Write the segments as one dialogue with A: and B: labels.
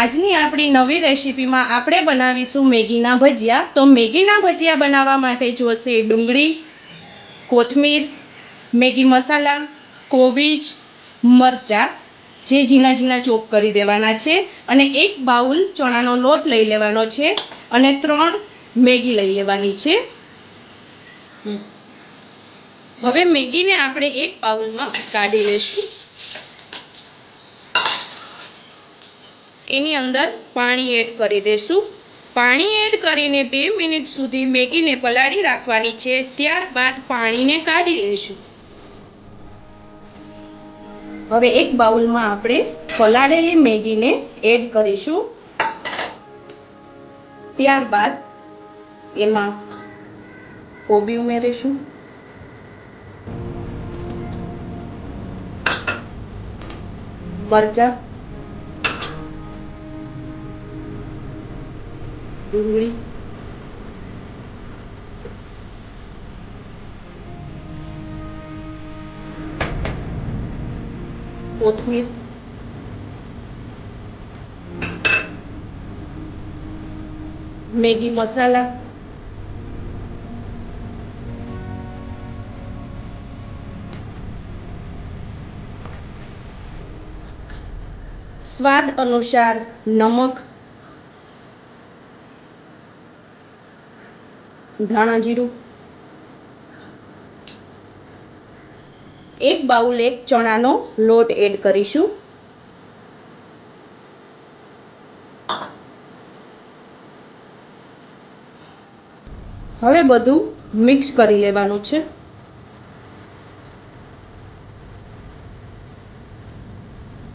A: આજની આપણી નવી રેસીપીમાં આપણે બનાવીશું મેગીના ભજીયા. તો મેગીના ભજીયા બનાવવા માટે જોશે ડુંગળી, કોથમીર, મેગી મસાલા, કોબીજ, મરચાં, જે ઝીણા ઝીણા ચોપ કરી દેવાના છે અને એક બાઉલ ચણાનો લોટ લઈ લેવાનો છે અને ત્રણ મેગી લઈ લેવાની છે. હવે મેગીને આપણે એક બાઉલમાં કાઢી લઈશું. એની અંદર પાણી એડ કરી દઈશું પાણી એડ કરીને બે મિનિટ સુધી મેગીને પલાળી રાખવાની છે. ત્યારબાદ પાણીને કાઢી લઈશું હવે એક બાઉલમાં આપણે પલાળેલી મેગીને એડ કરીશું. ત્યારબાદ એમાં કોબી ઉમેરીશું. મરચાં ડુંગળી. કોથમીર. મેગી મસાલા. સ્વાદ અનુસાર નમક. ધાણા જીરું, એક બાઉલ એક ચણાનો લોટ એડ કરીશું. હવે બધું મિક્સ કરી લેવાનું છે.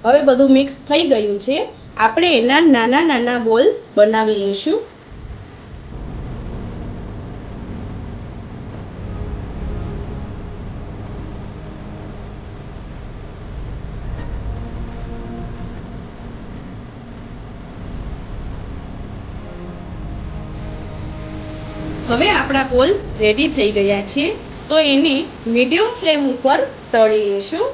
A: હવે બધું મિક્સ થઈ ગયું છે. આપણે એના નાના નાના બોલ્સ બનાવી લઈશું. હવે આપણા કોલ્સ રેડી થઈ ગયા છે. તો એને મીડિયમ ફ્લેમ ઉપર તળી લેશું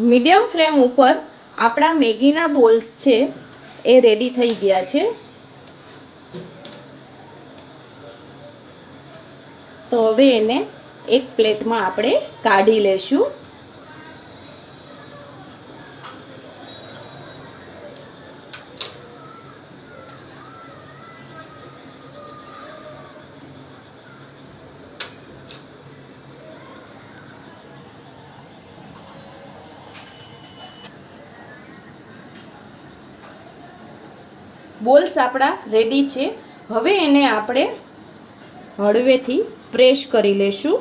A: મીડિયમ ફ્લેમ ઉપર આપણા મેગીના બોલ્સ છે એ રેડી થઈ ગયા છે. તો હવે એને એક પ્લેટમાં આપણે કાઢી લેશું. બોલ્સ આપણા રેડી છે. હવે એને આપણે હળવેથી પ્રેસ કરી લેશું.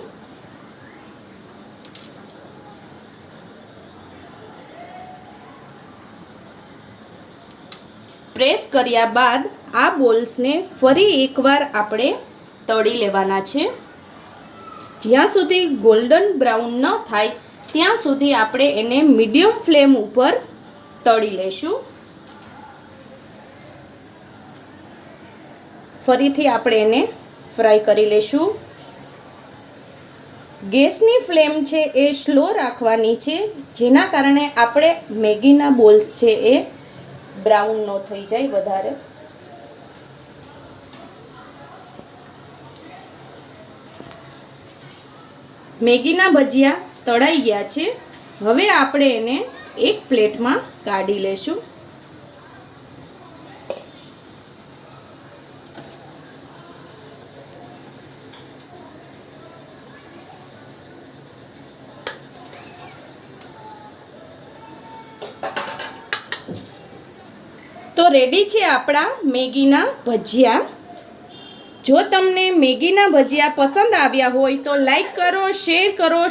A: પ્રેસ કર્યા બાદ આ બોલ્સને ફરી એકવાર આપણે તળી લેવાના છે. જ્યાં સુધી ગોલ્ડન બ્રાઉન ન થાય, ત્યાં સુધી આપણે એને મીડિયમ ફ્લેમ ઉપર તળી લેશું. ફરીથી આપણે એને ફ્રાય કરી લઈશું ગેસની ફ્લેમ છે એ સ્લો રાખવાની છે, જેના કારણે આપણે મેગીના બોલ્સ છે એ બ્રાઉન ન થઈ જાય વધારે. મેગીના ભજીયા તળાઈ ગયા છે. હવે આપણે એને એક પ્લેટમાં કાઢી લેશું. તો રેડી છે આપણા મેગીના ભજીયા. જો તમને મેગીના ભજીયા પસંદ આવ્યા હોય તો લાઈક કરો શેર કરો